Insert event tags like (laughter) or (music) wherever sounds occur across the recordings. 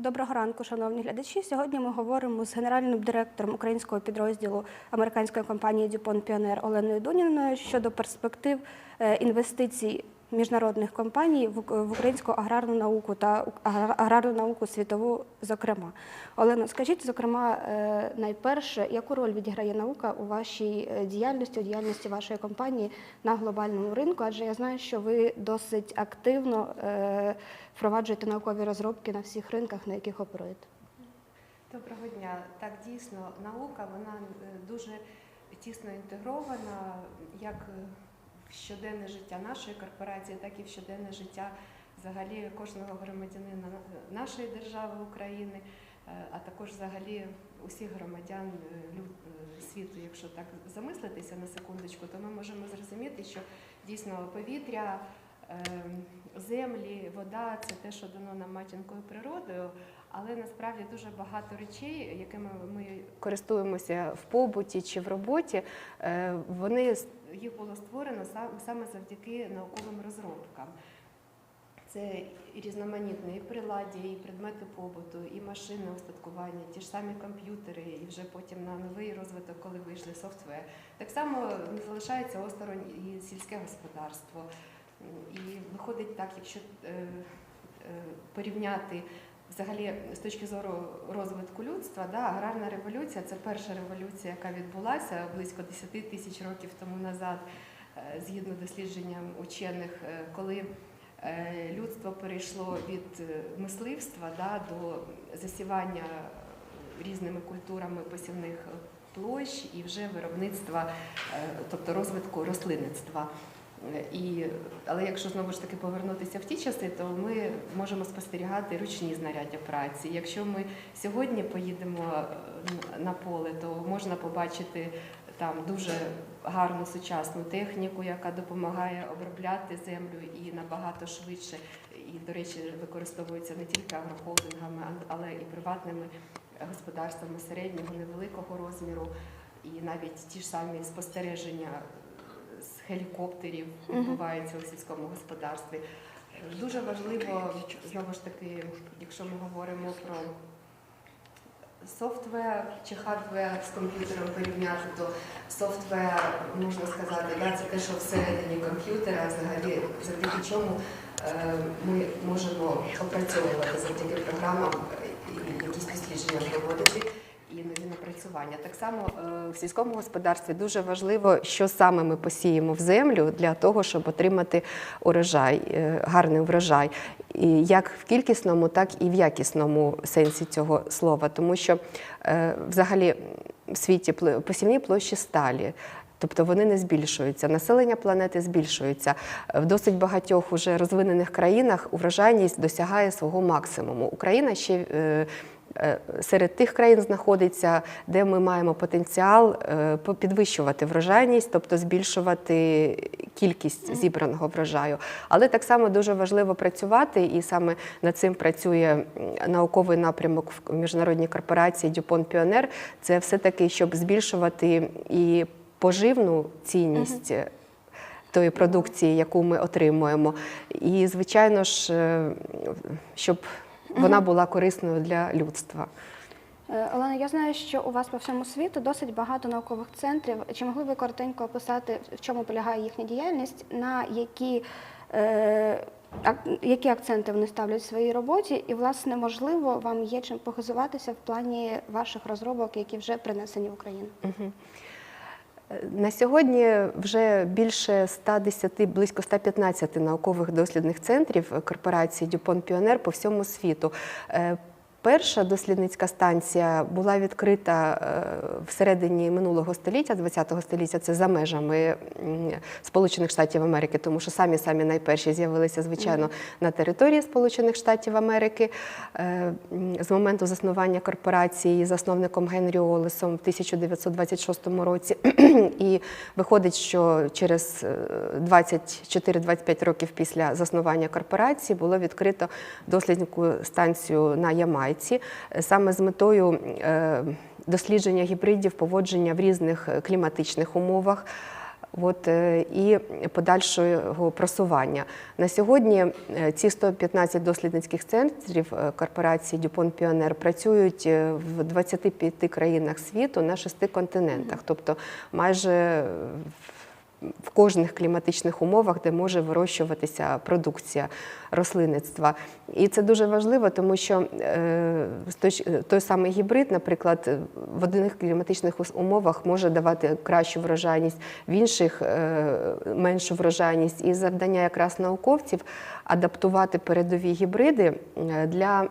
Доброго ранку, шановні глядачі. Сьогодні ми говоримо з генеральним директором українського підрозділу американської компанії Дюпон Піонер Оленою Дуніною щодо перспектив е, інвестицій міжнародних компаній в українську аграрну науку та аграрну науку світову, зокрема. Олено, скажіть, зокрема, е, найперше, яку роль відіграє наука у вашій е, діяльності, у діяльності вашої компанії на глобальному ринку? Адже я знаю, що ви досить активно е, впроваджуєте наукові розробки на всіх ринках, на яких оперуєте. Доброго дня. Так, дійсно, наука вона дуже тісно інтегрована як щоденне життя нашої корпорації, так і в щоденне життя взагалі кожного громадянина нашої держави України, е, а також взагалі усіх громадян е, е, світу. Якщо так замислитися на секундочку, то ми можемо зрозуміти, що дійсно повітря. ем, Землі, вода це те, що дано нам матінкою природою, але насправді дуже багато речей, якими ми користуємося в побуті чи в роботі, е, вони їх було створено саме завдяки науковим розробкам. Це і різноманітні і приладдя, і предмети побуту, і машини устаткування, ті ж самі комп'ютери, і вже потім на новий розвиток, коли вийшли софтвер. Так само не залишається осторонь і сільське господарство. І виходить так, якщо е, е, порівняти взагалі з точки зору розвитку людства, да, аграрна революція це перша революція, яка відбулася близько 10 тисяч років тому назад, е, згідно дослідженням учених, е, коли е, людство перейшло від мисливства да, до засівання різними культурами посівних площ і вже виробництва, тобто розвитку рослинництва. І, але якщо знову ж таки повернутися в ті часи, то ми можемо спостерігати ручні знаряддя праці. Якщо ми сьогодні поїдемо е, на поле, то можна побачити там дуже гарну сучасну техніку, яка допомагає обробляти землю і набагато швидше. І, до речі, використовується не тільки агрохолдингами, але і приватними господарствами середнього, невеликого розміру, і навіть ті ж самі спостереження гелікоптерів Мгм. відбуваються у сільському господарстві. Дуже важливо знову ж таки, якщо ми говоримо про софтвер чи хардвер з комп'ютером порівняти, то софтвер, можна сказати, да, це те, що всередині комп'ютера, взагалі завдяки чому е, ми можемо опрацьовувати завдяки програмам е, і якісь дослідження проводити. І нові напрацювання. Так само е, в сільському господарстві дуже важливо, що саме ми посіємо в землю для того, щоб отримати урожай, е, гарний врожай, і як в кількісному, так і в якісному сенсі цього слова. Тому що е, взагалі в світі посівні площі сталі. Тобто вони не збільшуються, населення планети збільшується. В досить багатьох уже розвинених країнах урожайність досягає свого максимуму. Україна ще серед тих країн знаходиться, де ми маємо потенціал е, підвищувати врожайність, тобто збільшувати кількість зібраного врожаю. Але так само дуже важливо працювати, і саме над цим працює науковий напрямок в міжнародній корпорації Дюпон Піонер. Це все таки, щоб збільшувати і поживну цінність. Тої продукції, яку ми отримуємо, і звичайно ж, е, щоб вона була корисною для людства. Е, Олена, я знаю, що у вас по всьому світу досить багато наукових центрів. Чи могли ви коротенько описати, в чому полягає їхня діяльність, на які, е, ак- які акценти вони ставлять в своїй роботі? І, власне, можливо, вам є чим похизуватися в плані ваших розробок, які вже принесені в Україну? Мгм. Е, На сьогодні вже більше 110, близько 115 наукових дослідних центрів корпорації Дюпон Піонер по всьому світу. Е, Перша дослідницька станція була відкрита е, всередині минулого століття, 20-го століття, це за межами Сполучених Штатів Америки, тому що самі самі найперші з'явилися, звичайно, на території Сполучених Штатів Америки. Е, З моменту заснування корпорації засновником Генрі Олесом в 1926 році. (clears throat) І виходить, що через е, 24-25 років після заснування корпорації було відкрито дослідницьку станцію на Ямайці е, саме з метою е, дослідження гібридів, поводження в різних е, кліматичних умовах. От, і подальшого просування. На сьогодні ці 115 дослідницьких центрів корпорації Дюпон Піонер працюють в 25 країнах світу на шести континентах, тобто майже в кожних кліматичних умовах, де може вирощуватися продукція рослинництва. І це дуже важливо, тому що е, той самий гібрид, наприклад, в одних кліматичних умовах може давати кращу врожайність, в інших е, меншу врожайність. І завдання якраз науковців адаптувати передові гібриди е, для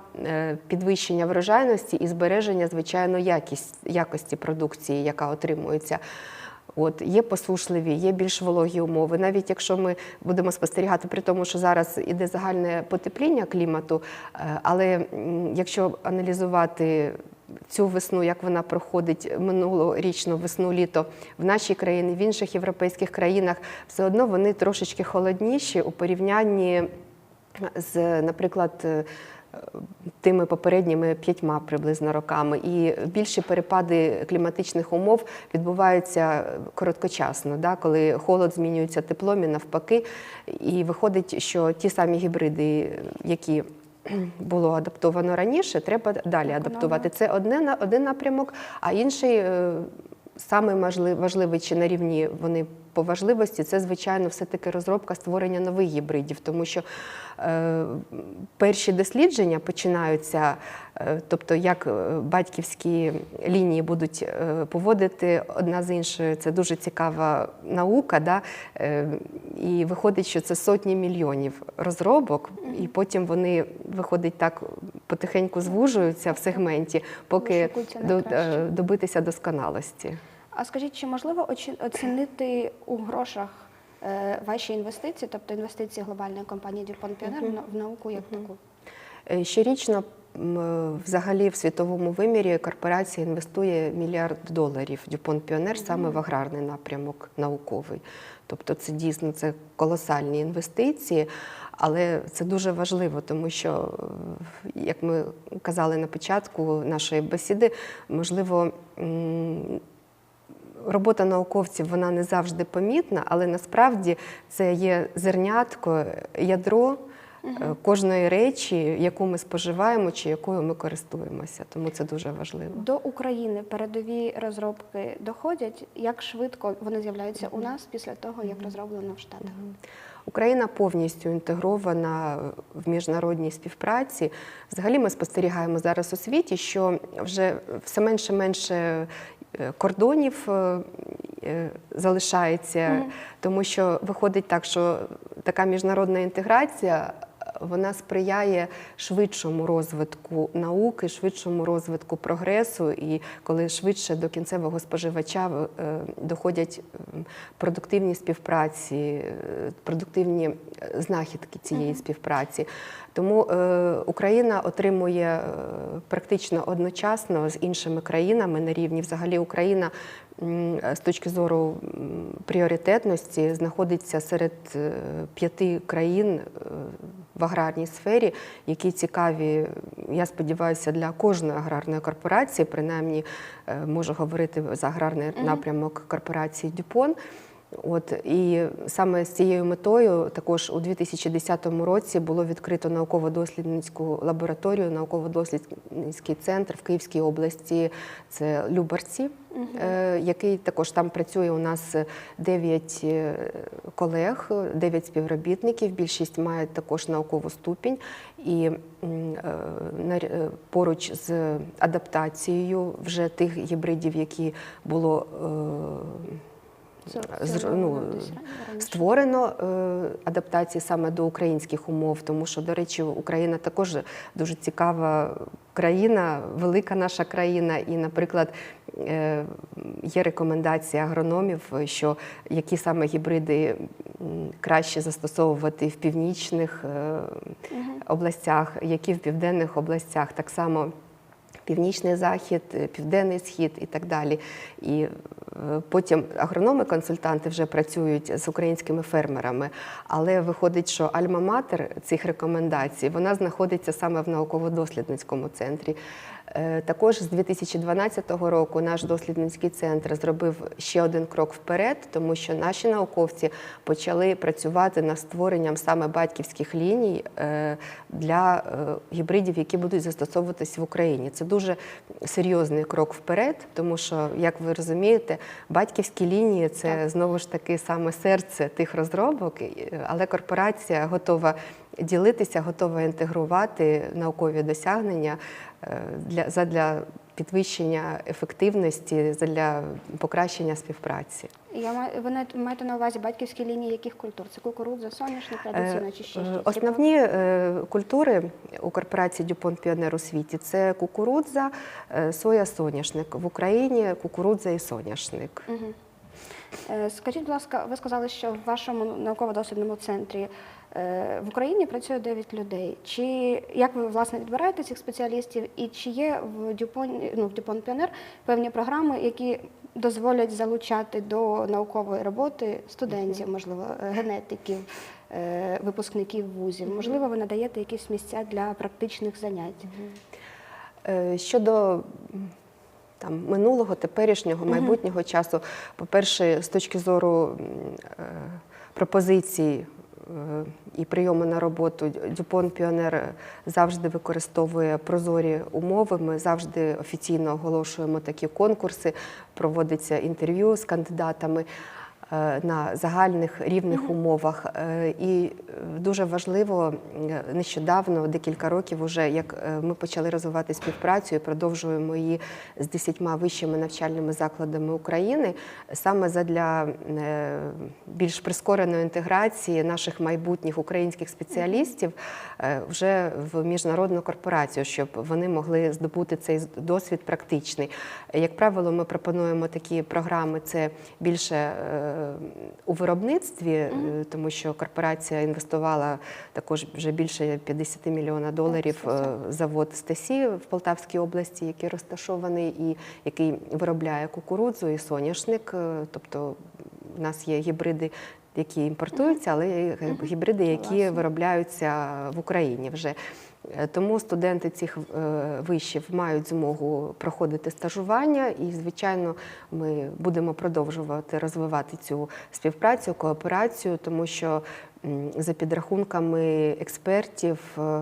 підвищення врожайності і збереження, звичайно, якості продукції, яка отримується. От є посушливі, є більш вологі умови. Навіть якщо ми будемо спостерігати при тому, що зараз іде загальне потепління клімату, е, але якщо аналізувати цю весну, як вона проходить минулорічну весну, літо в нашій країні, в інших європейських країнах, все одно вони трошечки холодніші у порівнянні з, наприклад, тими попередніми п'ятьма приблизно роками. І більші перепади кліматичних умов відбуваються короткочасно, да, коли холод змінюється теплом і навпаки. І виходить, що ті самі гібриди, які (clears throat) було адаптовано раніше, треба далі адаптувати. Це одне один напрямок, а інший е, Саме важливий чи на рівні вони по важливості, це звичайно все-таки розробка створення нових гібридів, тому що е, перші дослідження починаються, е, тобто як е, батьківські лінії будуть е, поводити одна з іншою. Це дуже цікава наука. Да? Е, і виходить, що це сотні мільйонів розробок, і потім вони виходить так потихеньку звужуються в сегменті, поки до, е, добитися досконалості. А скажіть, чи можливо оцінити у грошах е, ваші інвестиції, тобто інвестиції глобальної компанії Дюпон Піонер в на- в науку як таку? Е, Щорічно е, взагалі в світовому вимірі корпорація інвестує мільярд доларів Дюпон Піонер саме в аграрний напрямок науковий. Тобто це дійсно це колосальні інвестиції, але це дуже важливо, тому що, як ми казали на початку нашої бесіди, можливо. Робота науковців вона не завжди помітна, але насправді це є зернятко, ядро е, кожної речі, яку ми споживаємо чи якою ми користуємося. Тому це дуже важливо. До України передові розробки доходять. Як швидко вони з'являються у нас після того, як розроблено в Штатах? Україна повністю інтегрована в міжнародній співпраці. Взагалі ми спостерігаємо зараз у світі, що вже все менше менше кордонів е, е, залишається, тому що виходить так, що така міжнародна інтеграція. Вона сприяє швидшому розвитку науки, швидшому розвитку прогресу, і коли швидше до кінцевого споживача е, доходять продуктивні співпраці, е, продуктивні е, знахідки цієї співпраці. Тому Україна отримує практично одночасно з іншими країнами на рівні. Взагалі Україна з точки зору пріоритетності знаходиться серед п'яти країн в аграрній сфері, які цікаві, я сподіваюся, для кожної аграрної корпорації, принаймні е, можу говорити за аграрний напрямок корпорації Дюпон. От і саме з цією метою також у 2010 році було відкрито науково-дослідницьку лабораторію, науково-дослідницький центр в Київській області. Це Любарці, е, який також там працює. У нас 9 колег, 9 співробітників. Більшість мають також наукову ступінь. І е, е, поруч з адаптацією вже тих гібридів, які було. Е, Це- ну, раніше. Створено е, адаптації саме до українських умов, тому що, до речі, Україна також дуже цікава країна, велика наша країна. І, наприклад, е, є рекомендація агрономів, що які саме гібриди краще застосовувати в північних е, областях, які в південних областях. Так само північний захід, е, південний схід і так далі. І Е, Потім агрономи-консультанти вже працюють з українськими фермерами, але виходить, що альма-матер цих рекомендацій вона знаходиться саме в науково-дослідницькому центрі. Е, Також з 2012 року наш дослідницький центр зробив ще один крок вперед, тому що наші науковці почали працювати над створенням саме батьківських ліній е, для е, гібридів, які будуть застосовуватись в Україні. Це дуже серйозний крок вперед, тому що, як ви розумієте, батьківські лінії це знову ж таки саме серце тих розробок, але корпорація готова ділитися, готова інтегрувати наукові досягнення е, для задля підвищення ефективності, для покращення співпраці. Я маю, ви маєте на увазі батьківські лінії яких культур? Це кукурудза, соняшник, традиційно чи ще Е, щось? Основні е, культури у корпорації Дюпон Піонер у світі це кукурудза, е, соя, соняшник. В Україні кукурудза і соняшник. Мгм. Е, Скажіть, будь ласка, ви сказали, що в вашому науково-дослідному центрі е, в Україні працює 9 людей. Чи як ви власне відбираєте цих спеціалістів? І чи є в Дюпон, ну, в Дюпон Піонер певні програми, які дозволять залучати до наукової роботи студентів, можливо, е, генетиків, випускників вузів? Можливо, ви надаєте якісь місця для практичних занять? Щодо там, минулого, теперішнього, майбутнього часу, по-перше, з точки зору е, пропозицій е, і прийому на роботу, Дюпон Піонер завжди використовує прозорі умови. Ми завжди офіційно оголошуємо такі конкурси, проводиться інтерв'ю з кандидатами. Е, На загальних рівних умовах, Е, і е, дуже важливо нещодавно, декілька років, уже як ми почали розвивати співпрацю і продовжуємо її з десятьма вищими навчальними закладами України, саме задля більш прискореної інтеграції наших майбутніх українських спеціалістів вже в міжнародну корпорацію, щоб вони могли здобути цей досвід практичний. Як правило, ми пропонуємо такі програми. Це більше у виробництві, е, тому що корпорація інвестувала також вже більше 50 мільйона доларів е, завод Стасі в Полтавській області, який розташований і який виробляє кукурудзу і соняшник. Е, Тобто в нас є гібриди. Які імпортуються, але гібриди, які виробляються в Україні вже. Е, Тому студенти цих е, вишів мають змогу проходити стажування, і, звичайно, ми будемо продовжувати розвивати цю співпрацю, кооперацію, тому що за підрахунками експертів е,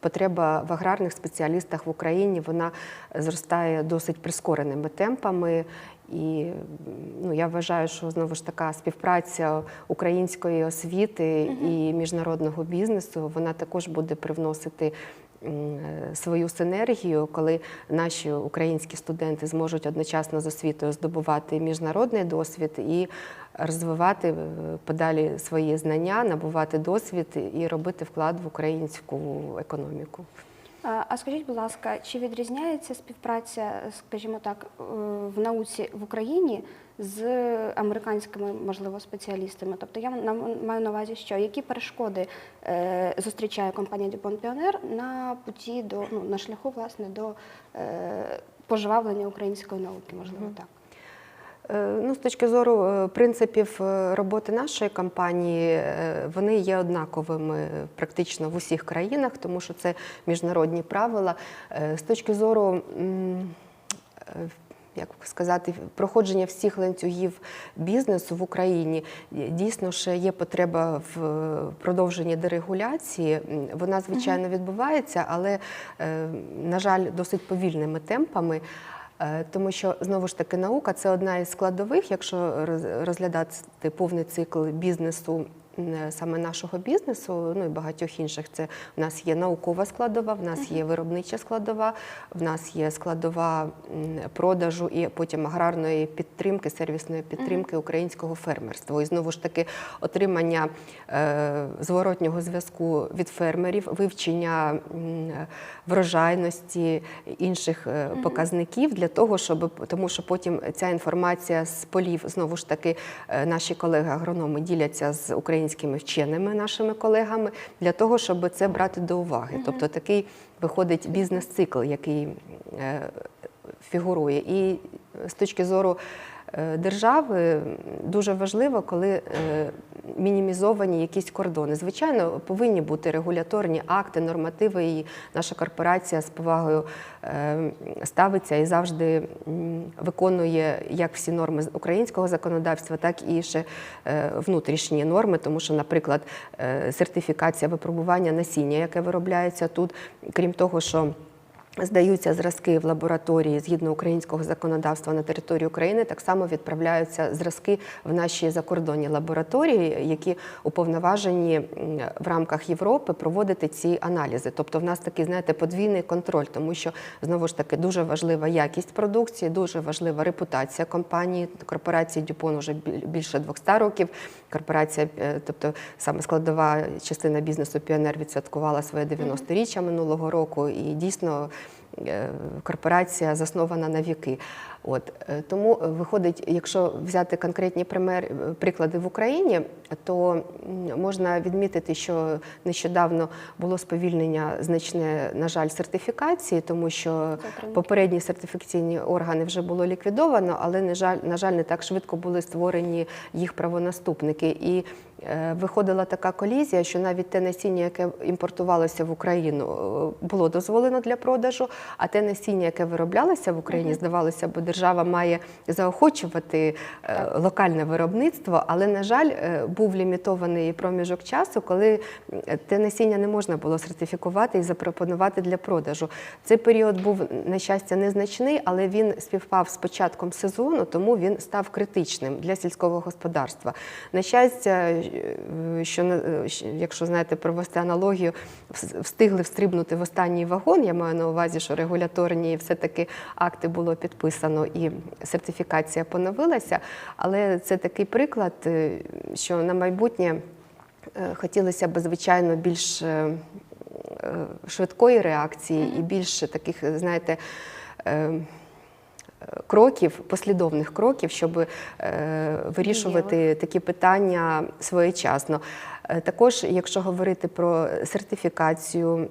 потреба в аграрних спеціалістах в Україні вона зростає досить прискореними темпами. І ну, я вважаю, що знову ж така співпраця української освіти і міжнародного бізнесу вона також буде привносити е, свою синергію, коли наші українські студенти зможуть одночасно з освітою здобувати міжнародний досвід і розвивати е, подалі свої знання, набувати досвід і робити вклад в українську економіку. А скажіть, будь ласка, чи відрізняється співпраця, скажімо так, е, в науці в Україні з американськими, можливо, спеціалістами? Тобто я маю на увазі, що які перешкоди е, зустрічає компанія DuPont Pioneer на путі до ну, на шляху власне до е, пожвавлення української науки, можливо, так. Е, Ну, з точки зору е, принципів е, роботи нашої компанії, вони є однаковими практично в усіх країнах, тому що це міжнародні правила. З точки зору як сказати, проходження всіх ланцюгів бізнесу в Україні дійсно ще є потреба в продовженні дерегуляції. Вона звичайно відбувається, але на жаль, досить повільними темпами. Е, Тому що знову ж таки наука це одна із складових, якщо роз- розглядати повний цикл бізнесу. М, Саме нашого бізнесу, ну і багатьох інших, це в нас є наукова складова, в нас є виробнича складова, в нас є складова продажу і потім аграрної підтримки, сервісної підтримки українського фермерства. І знову ж таки отримання е, зворотнього зв'язку від фермерів, вивчення врожайності інших е, показників для того, щоб тому, що потім ця інформація з полів знову ж таки е, наші колеги-агрономи діляться з українськими вченими нашими колегами для того, щоб це брати до уваги. Тобто такий виходить бізнес-цикл, який е, фігурує. І з точки зору е, держави дуже важливо, коли мінімізовані якісь кордони. Звичайно, повинні бути регуляторні акти, нормативи, і наша корпорація з повагою е, ставиться і завжди виконує як всі норми українського законодавства, так і ще е, внутрішні норми, тому що, наприклад, е, сертифікація випробування насіння, яке виробляється тут, крім того, що Здаються зразки в лабораторії згідно українського законодавства на території України. Так само відправляються зразки в наші закордонні лабораторії, які уповноважені в рамках Європи проводити ці аналізи. Тобто, в нас такий, знаєте, подвійний контроль, тому що знову ж таки дуже важлива якість продукції, дуже важлива репутація компанії. Корпорації Дюпон біль- більше 200 років. Корпорація, е, тобто саме складова частина бізнесу Піонер відсвяткувала своє 90-річчя минулого року, і дійсно е, корпорація заснована на віки. От е, тому е, виходить, якщо взяти конкретні пример, е, приклади в Україні, то можна відмітити, що нещодавно було сповільнення значне, на жаль, сертифікації, тому що попередні сертифікаційні органи вже було ліквідовано, але на жаль, на жаль, не так швидко були створені їх правонаступники. І виходила така колізія, що навіть те насіння, яке імпортувалося в Україну, е, було дозволено для продажу, а те насіння, яке вироблялося в Україні, здавалося б, держава має заохочувати е, локальне виробництво, але на жаль, е, був лімітований проміжок часу, коли е, те насіння не можна було сертифікувати і запропонувати для продажу. Цей період був на щастя незначний, але він співпав з початком сезону, тому він став критичним для сільського господарства. На щастя, е, що на- е, якщо знаєте провести аналогію, встигли встрибнути в останній вагон. Я маю на увазі, що регуляторні все-таки акти було підписано і сертифікація поновилася. Але це такий приклад, е, що на майбутнє е, хотілося б, звичайно, більш е, е, швидкої реакції і більше таких, знаєте, е, кроків, послідовних кроків, щоб е, вирішувати такі питання своєчасно. Е, Також, якщо говорити про сертифікацію,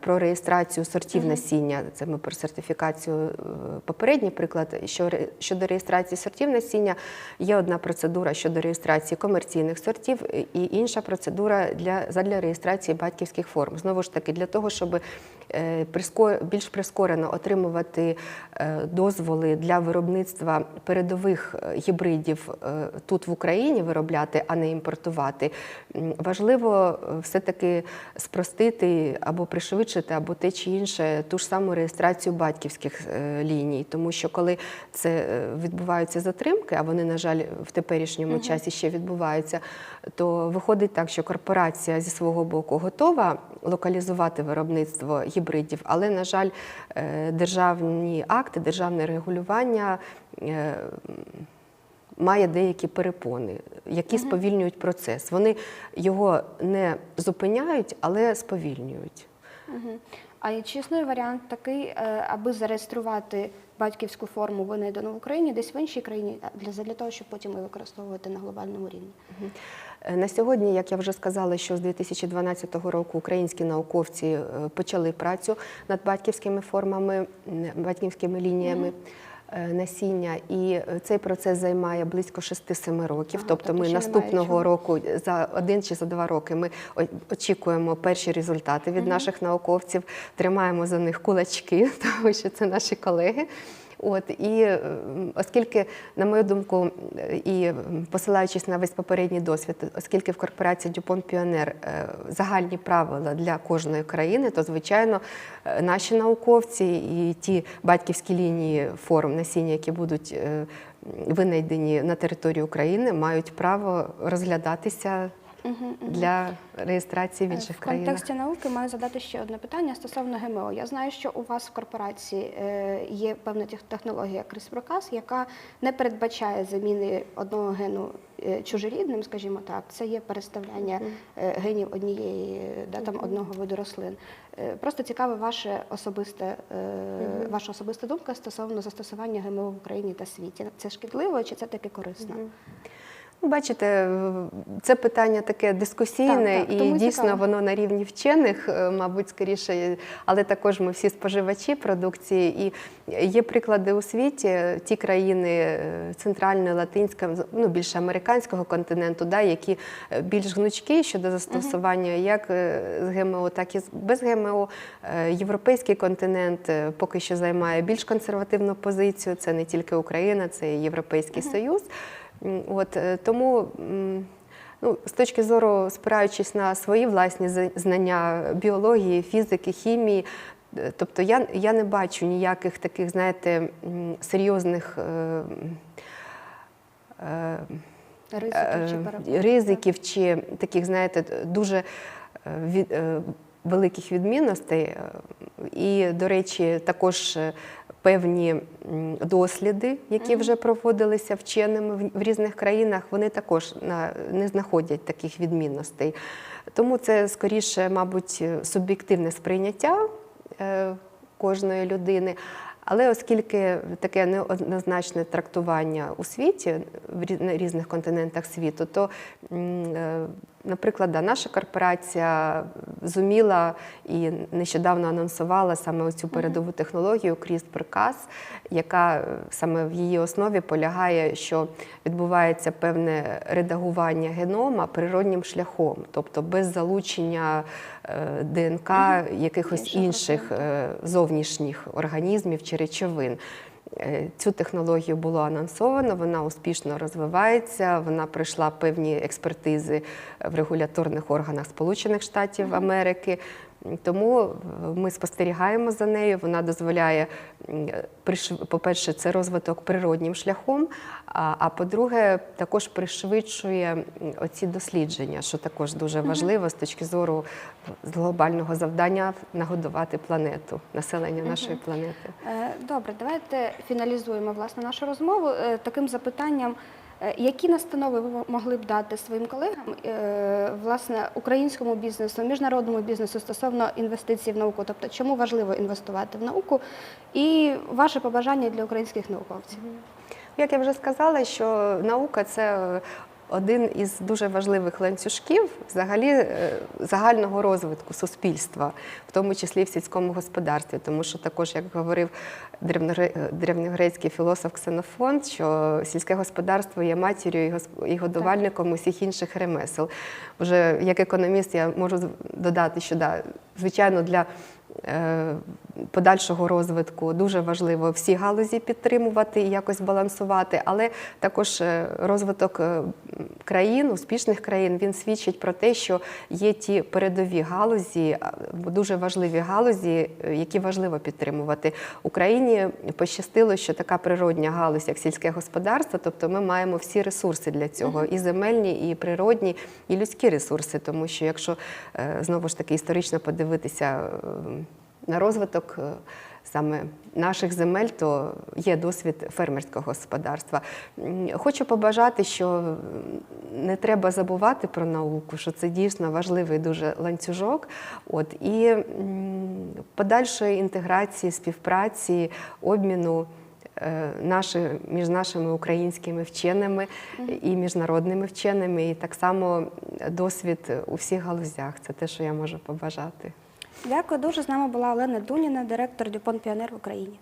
про реєстрацію сортів насіння, це ми про сертифікацію е, попередній приклад. Що щодо реєстрації сортів насіння, є одна процедура щодо реєстрації комерційних сортів і інша процедура для задля реєстрації батьківських форм. Знову ж таки, для того, щоб е, більш прискорено отримувати е, дозволи для виробництва передових е, гібридів е, тут в Україні виробляти, а не імпортувати. Важливо е, все-таки спростити або пришвидшити, або те чи інше ту ж саму реєстрацію батьківських е, ліній, тому що коли це е, відбуваються затримки, а вони, на жаль, в теперішньому часі ще відбуваються, то виходить так, що корпорація зі свого боку готова локалізувати виробництво гібридів, але, на жаль, е, державні акти, державне регулювання. Має деякі перепони, які сповільнюють процес. Вони його не зупиняють, але сповільнюють. Мгм. А чи існує варіант такий, е, аби зареєструвати батьківську форму винайдену в Україні десь в іншій країні для, для того, щоб потім її використовувати на глобальному рівні? Угу. На сьогодні, як я вже сказала, що з 2012 року українські науковці е, почали працю над батьківськими формами, батьківськими лініями. е, Насіння, і е, цей процес займає близько 6-7 років. Ага, тобто, тобто ми наступного року за один чи за два роки ми очікуємо перші результати від наших науковців, тримаємо за них кулачки, (laughs) тому що це наші колеги. От і е, оскільки, на мою думку, е, і посилаючись на весь попередній досвід, оскільки в корпорації Дюпон Піонер е, загальні правила для кожної країни, то звичайно е, наші науковці і ті батьківські лінії форм насіння, які будуть е, винайдені на території України, мають право розглядатися для реєстрації в інших в країнах. контексті науки маю задати ще одне питання стосовно ГМО. Я знаю, що у вас в корпорації е, є певна технологія CRISPR-Cas, яка не передбачає заміни одного гену е, чужорідним, скажімо так. Це є переставляння е, генів однієї да, там одного виду рослин. Просто цікаве ваше особисте, е, ваша особиста думка стосовно застосування ГМО в Україні та світі. Це шкідливо чи це таки корисно? Ну, Бачите, це питання таке дискусійне Так, так, і дійсно цікаво. воно на рівні вчених, е, мабуть, скоріше, але також ми всі споживачі продукції. І є приклади у світі, ті країни е, центральної, латинського, ну більше американського континенту, да, які е, більш гнучкі щодо застосування як е, з ГМО, так і без ГМО. Європейський континент поки що займає більш консервативну позицію. Це не тільки Україна, це і Європейський Союз. От е, тому. Ну, з точки зору, спираючись на свої власні знання біології, фізики, хімії, е, тобто я, я не бачу ніяких таких, знаєте, серйозних е, е, Ризиків чи е, ризиків чи таких, знаєте, дуже від, великих відмінностей. І, до речі, також певні досліди, які вже проводилися вченими в- різних країнах, вони також не знаходять таких відмінностей. Тому це скоріше, мабуть, суб'єктивне сприйняття е, кожної людини. Але оскільки таке неоднозначне трактування у світі, в різних континентах світу, то, е, наприклад, да, наша корпорація зуміла і нещодавно анонсувала саме цю передову технологію CRISPR-Cas, яка е, саме в її основі полягає, що відбувається певне редагування генома природнім шляхом, тобто без залучення е, ДНК якихось Інших інших е, зовнішніх організмів чи речовин. Е, Цю технологію було анонсовано, вона успішно розвивається. Вона пройшла певні експертизи в регуляторних органах Сполучених Штатів Америки. Тому е, ми спостерігаємо за нею. Вона дозволяє, м, по-перше, це розвиток природнім шляхом. А, по-друге, також пришвидшує оці дослідження, що також дуже важливо з точки зору глобального завдання нагодувати планету, населення нашої планети. Е, Добре, давайте фіналізуємо власне нашу розмову е, таким запитанням. Е, Які настанови ви могли б дати своїм колегам, е, власне, українському бізнесу, міжнародному бізнесу стосовно інвестицій в науку? Тобто, чому важливо інвестувати в науку, і ваше побажання для українських науковців? Як я вже сказала, що наука це один із дуже важливих ланцюжків взагалі е, загального розвитку суспільства, в тому числі в сільському господарстві, тому що також, як говорив е, древньогрецький філософ Ксенофон, що сільське господарство є матір'ю і годувальником усіх інших ремесел. Вже як економіст я можу додати, що да, звичайно, для подальшого розвитку. Дуже важливо всі галузі підтримувати і якось балансувати, але також е, розвиток е, країн, успішних країн, він свідчить про те, що є ті передові галузі, дуже важливі галузі, е, які важливо підтримувати. Україні пощастило, що така природня галузь, як сільське господарство, тобто ми маємо всі ресурси для цього, і земельні, і природні, і людські ресурси, тому що якщо е, знову ж таки історично подивитися е, на розвиток е, саме наших земель, то є досвід фермерського господарства. Хочу побажати, що не треба забувати про науку, що це дійсно важливий дуже ланцюжок. От і подальшої інтеграції, співпраці, обміну. е, Наші, між нашими українськими вченими і міжнародними вченими, і так само досвід у всіх галузях. Це те, що я можу побажати. Дякую дуже. З нами була Олена Дуніна, директор Дюпон Піонер в Україні.